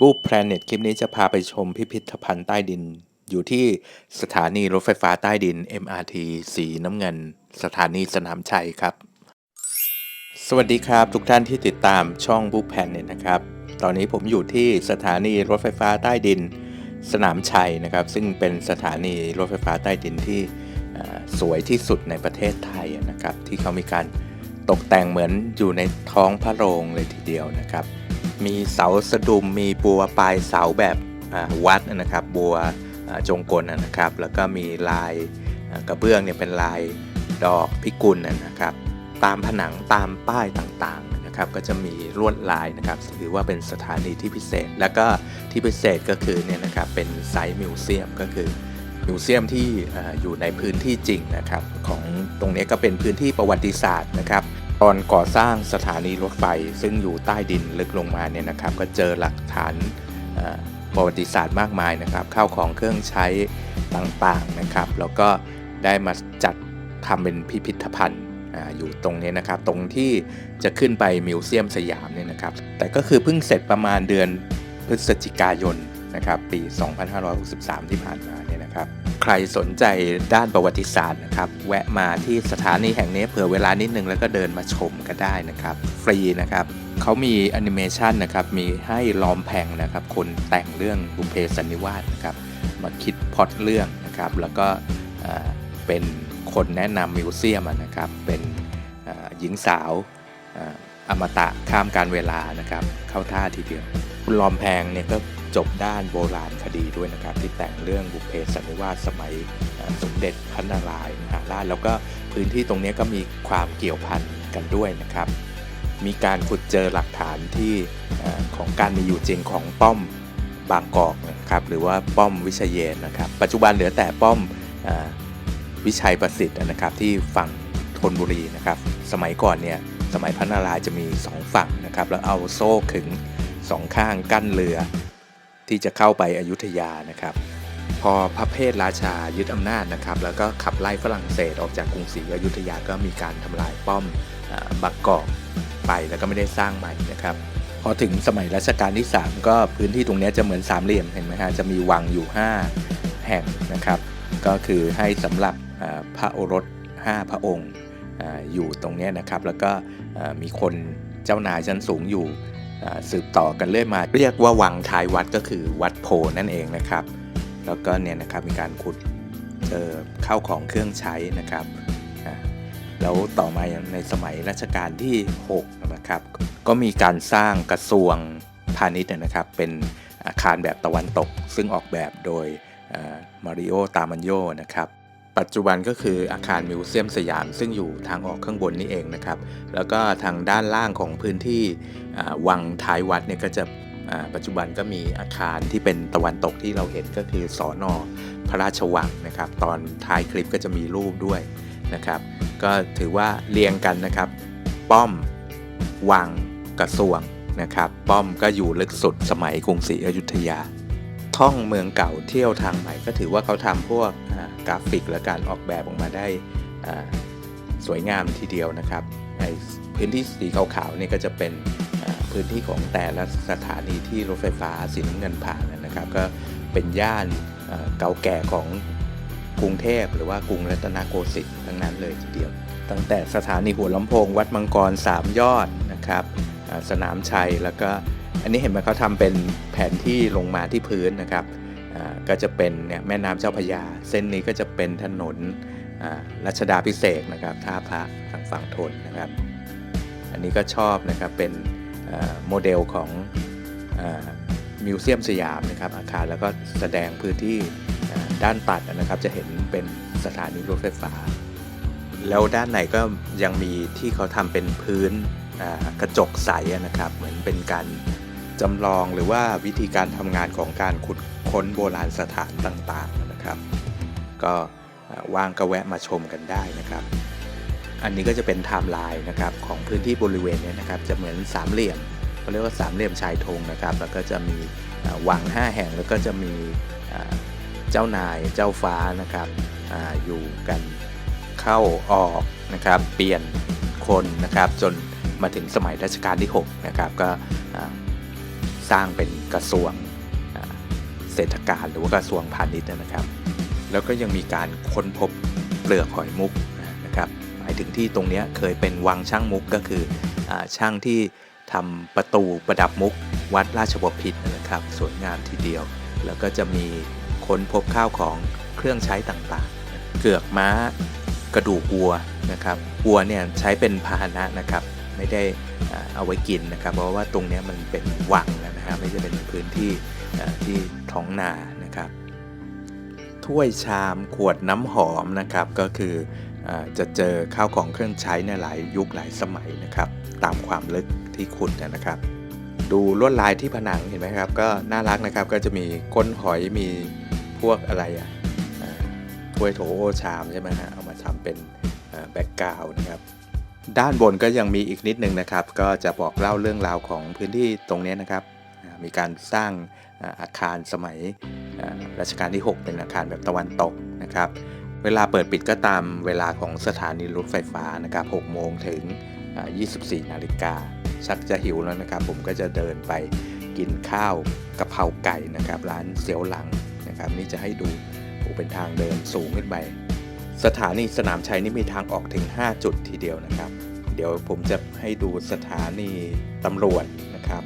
บูแพลเน็ตคลิปนี้จะพาไปชมพิพิธภัณฑ์ใต้ดิน อยู่ที่สถานีรถไฟฟ้าใต้ดิน MRT สีน้ำเงิน สถานีสนามชัยครับ สวัสดีครับทุกท่านที่ติดตามช่องบูแพลเน็ตนะครับ ตอนนี้ผมอยู่ที่สถานีรถไฟฟ้าใต้ดิน สนามชัยนะครับ ซึ่งเป็นสถานีรถไฟฟ้าใต้ดินที่สวยที่สุดในประเทศไทยนะครับ ที่เขามีการตกแต่งเหมือนอยู่ในท้องพระโรงเลยทีเดียวนะครับ มีเสาสะดุมมีบัวปลายเสาแบบวัดนะครับ บัวจงกลนะครับ แล้วก็มีลายกระเบื้องเนี่ยเป็นลายดอกพิกุลนะครับ ตามผนังตามป้ายต่างๆนะครับ ก็จะมีลวดลายนะครับถือว่าเป็นสถานีที่พิเศษ แล้วก็ที่พิเศษก็คือเนี่ยนะครับเป็นไซต์มิวเซียมก็คือมิวเซียมที่อยู่ในพื้นที่จริงนะครับ ของตรงนี้ก็เป็นพื้นที่ประวัติศาสตร์นะครับ ตอนก่อสร้างสถานีรถไฟซึ่งอยู่ใต้ดินลึกลงมาเนี่ยนะครับ ก็เจอหลักฐานประวัติศาสตร์มากมายนะครับข้าวของเครื่องใช้ต่างๆนะครับ แล้วก็ได้มาจัดทำเป็นพิพิธภัณฑ์อยู่ตรงนี้นะครับ ตรงที่จะขึ้นไปมิวเซียมสยามเนี่ยนะครับ แต่ก็คือเพิ่งเสร็จประมาณเดือนพฤศจิกายนนะครับ ปี 2563 ที่ผ่านมา นะครับ ใครสนใจด้านประวัติศาสตร์นะครับ แวะมาที่สถานีแห่งนี้เผื่อเวลานิดนึงแล้วก็เดินมาชมก็ได้นะครับ ฟรีนะครับเขามีแอนิเมชันนะครับ มีให้ล้อมแผงนะครับ คนแต่งเรื่องบุพเพสันนิวาสนะครับ มาคิดพอตเรื่องนะครับ แล้วก็เป็นคนแนะนำมิวเซียมนะครับ เป็นหญิงสาว อมตะข้ามการเวลานะครับ เข้าท่าทีเดียว คุณลอมแพงเนี่ยก็จบด้านโบราณคดีด้วยนะครับ ที่แต่งเรื่องบุพเพสันนิวาสสมัยสมเด็จพระนารายณ์มหาราชแล้วก็พื้นที่ตรงนี้ก็มีความเกี่ยวพันกันด้วยนะครับ มีการขุดเจอหลักฐานที่ของการมีอยู่จริงของป้อมบางกอกนะครับหรือว่าป้อมวิเชยเยนนะครับ ปัจจุบันเหลือแต่ป้อมอวิชัยประสิทธิ์นะครับที่ฝั่งธนบุรีนะครับ สมัยก่อนเนี่ย สมัยพระนารายณ์จะมีสองฝั่งนะครับ แล้วเอาโซ่ขึงสองข้างกั้นเรือ ที่จะเข้าไปอยุธยานะครับ พอพระเพทราชายึดอำนาจนะครับ แล้วก็ขับไล่ฝรั่งเศสออกจากกรุงศรีอยุธยาก็มีการทำลายป้อมบักกอกไปแล้วก็ไม่ได้สร้างใหม่นะครับ พอถึงสมัยรัชกาลที่ 3 ก็พื้นที่ตรงนี้จะเหมือนสามเหลี่ยมเห็นไหมฮะจะมีวังอยู่ 5 แห่งนะครับ ก็คือให้สำหรับพระโอรส 5 พระองค์ อยู่ตรงนี้นะครับ แล้วก็มีคนเจ้านายชั้นสูงอยู่สืบต่อกันเรื่อยมา เรียกว่าวังท้ายวัดก็คือวัดโพนั่นเองนะครับ แล้วก็เนี่ยนะครับมีการขุดเจอเข้าของเครื่องใช้นะครับแล้วต่อมาในสมัยรัชกาลที่ 6 นะครับ ก็มีการสร้างกระทรวงพาณิชย์นะครับ เป็นอาคารแบบตะวันตก ซึ่งออกแบบโดยมาริโอ ตามันโยนะครับ ปัจจุบันก็คืออาคารมิวเซียมสยาม ซึ่งอยู่ทางออกข้างบนนี่เองนะครับ แล้วก็ทางด้านล่างของพื้นที่วังท้ายวัดเนี่ยก็จะปัจจุบันก็มีอาคารที่เป็นตะวันตกที่เราเห็นก็คือสอนอพระราชวังนะครับ ตอนท้ายคลิปก็จะมีรูปด้วยนะครับ ก็ถือว่าเรียงกันนะครับ ป้อมวังกระทรวงนะครับ ป้อมก็อยู่ลึกสุดสมัยกรุงศรีอยุธยา ท่องเมืองเก่าเที่ยวทางใหม่ก็ถือว่าเขาทำพวกกราฟิกและการออกแบบออกมาได้สวยงามทีเดียวนะครับในพื้นที่สีขาวๆนี่ก็จะเป็นพื้นที่ของแต่ละสถานีที่รถไฟฟ้าสีน้ำเงินผ่านนะครับ ก็เป็นย่านเก่าแก่ของกรุงเทพหรือว่ากรุงรัตนโกสินทร์ทั้งนั้นเลยทีเดียว ตั้งแต่สถานีหัวลำโพง วัดมังกร 3 ยอดนะครับสนามชัยแล้วก็ อันนี้เห็นไหมเขาทำเป็นแผนที่ลงมาที่พื้นนะครับก็จะเป็นเนี่ยแม่น้ำเจ้าพยา เส้นนี้ก็จะเป็นถนนอ่ารัชดาพิเศษนะครับท่าพระทางฝั่งทนนะครับ อันนี้ก็ชอบนะครับเป็นโมเดลของอมิวเซียมสยามนะครับอาคารแล้วก็แสดงพื้นที่ด้านตัดนะครับ จะเห็นเป็นสถานีรถไฟฟ้า แล้วด้านในก็ยังมีที่เขาทำเป็นพื้นกระจกใสนะครับ เหมือนเป็นการ จำลองหรือว่าวิธีการทำงานของการขุดค้นโบราณสถานต่างๆนะครับ ก็ว่างก็แวะมาชมกันได้นะครับ อันนี้ก็จะเป็นไทม์ไลน์นะครับของพื้นที่บริเวณเนี้นะครับ จะเหมือนสามเหลี่ยมเขาเรียกว่าสามเหลี่ยมชายธงนะครับ แล้วก็จะมีวังห้าแห่งแล้วก็จะมีเจ้านายเจ้าฟ้านะครับออยู่กันเข้าออกนะครับ เปลี่ยนคนนะครับจนมาถึงสมัยรัชกาลที่ 6 นะครับ ก็ สร้างเป็นกระทรวงเศรษฐการหรือว่ากระทรวงพาณิชย์นะครับ แล้วก็ยังมีการค้นพบเปลือกหอยมุกนะครับหมายถึงที่ตรงนี้เคยเป็นวังช่างมุกก็คืออช่างที่ทำประตูประดับมุกวัดราชบพิตรนะครับสวยงามทีเดียว แล้วก็จะมีค้นพบข้าวของเครื่องใช้ต่างๆ เกือกม้ากระดูกวัวนะครับวัวเนี่ยใช้เป็นพาหนะนะครับ ไม่ได้เอาไว้กินนะครับ เพราะว่าตรงนี้มันเป็นวังนะฮะไม่ใช่เป็นพื้นที่ที่ท้องนานะครับ ถ้วยชามขวดน้ำหอมนะครับก็คือจะเจอข้าวของเครื่องใช้ในหลายยุคหลายสมัยนะครับ ตามความลึกที่ขุดนะครับ ดูลวดลายที่ผนังเห็นไหมครับ ก็น่ารักนะครับก็จะมีก้นหอยมีพวกอะไรอะถ้วยโถโอชามใช่ไหมฮะเอามาทำเป็นแบ็กกราวนะครับ ด้านบนก็ยังมีอีกนิดนึงนะครับ ก็จะบอกเล่าเรื่องราวของพื้นที่ตรงนี้นะครับ มีการสร้างอาคารสมัยรัชกาลที่ 6 เป็นอาคารแบบตะวันตกนะครับ เวลาเปิดปิดก็ตามเวลาของสถานีรถไฟฟ้านะครับ6โมงถึงอ่า24 นาฬิกาชักจะหิวแล้วนะครับ ผมก็จะเดินไปกินข้าวกะเพราไก่นะครับ ร้านเสียวหลังนะครับ นี่จะให้ดูเป็นทางเดินสูงขึ้นไป สถานีสนามชัยนี่มีทางออกถึง 5 จุดทีเดียวนะครับ เดี๋ยวผมจะให้ดูสถานีตำรวจนะครับ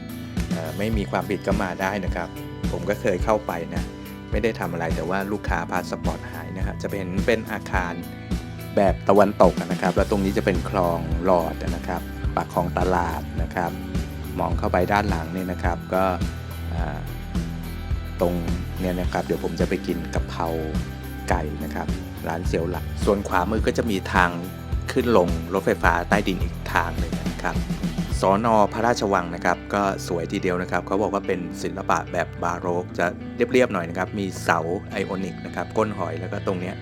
ไม่มีความผิดก็มาได้นะครับ ผมก็เคยเข้าไปนะ ไม่ได้ทำอะไรแต่ว่าลูกค้าพาสปอร์ตหายนะครับจะเป็นเป็นอาคารแบบตะวันตกนะครับ แล้วตรงนี้จะเป็นคลองหลอดนะครับปากคลองตลาดนะครับ มองเข้าไปด้านหลังเนี่ยนะครับ ก็ตรงเนี่ยนะครับ เดี๋ยวผมจะไปกินกะเพราไก่นะครับ ร้านเซียวหลัก ส่วนขวามือก็จะมีทางขึ้นลงรถไฟฟ้าใต้ดินอีกทางหนึ่งนะครับสอนอพระราชวังนะครับ ก็สวยทีเดียวนะครับ เขาบอกว่าเป็นศิลปะแบบบาโรกจะเรียบๆหน่อยนะครับ มีเสาไอโอนิกนะครับก้นหอยแล้วก็ตรงเนี้ย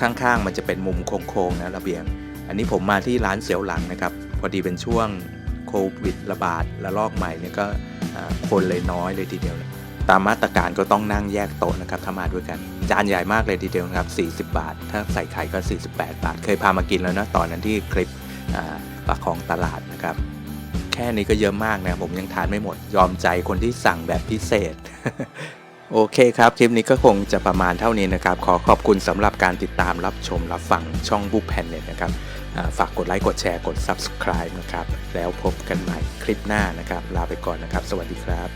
ข้างๆ มันจะเป็นมุมโค้งๆนะระเบียง อันนี้ผมมาที่ร้านเสียวหลังนะครับ พอดีเป็นช่วงโควิดระบาดระลอกใหม่เนี่ยก็คนเลยน้อยเลยทีเดียวนะ ตามมาตรการก็ต้องนั่งแยกโต๊ะนะครับถ้ามาด้วยกัน จานใหญ่มากเลยทีเดียวนครับ 40 บาท ถ้าใส่ไข่ก็ 48 บาท เคยพามากินแล้วนะตอนนั้นที่คลิปอ่าปากของตลาดนะครับ แค่นี้ก็เยอะมากนะผมยังทานไม่หมดยอมใจคนที่สั่งแบบพิเศษ โอเคครับ คลิปนี้ก็คงจะประมาณเท่านี้นะครับ ขอขอบคุณสำหรับการติดตามรับชมรับฟังช่องบุ๊กแพนเน็ตนะครับฝากกดไลค์กดแชร์กด Subscribe นะครับ แล้วพบกันใหม่คลิปหน้านะครับ ลาไปก่อนนะครับ สวัสดีครับ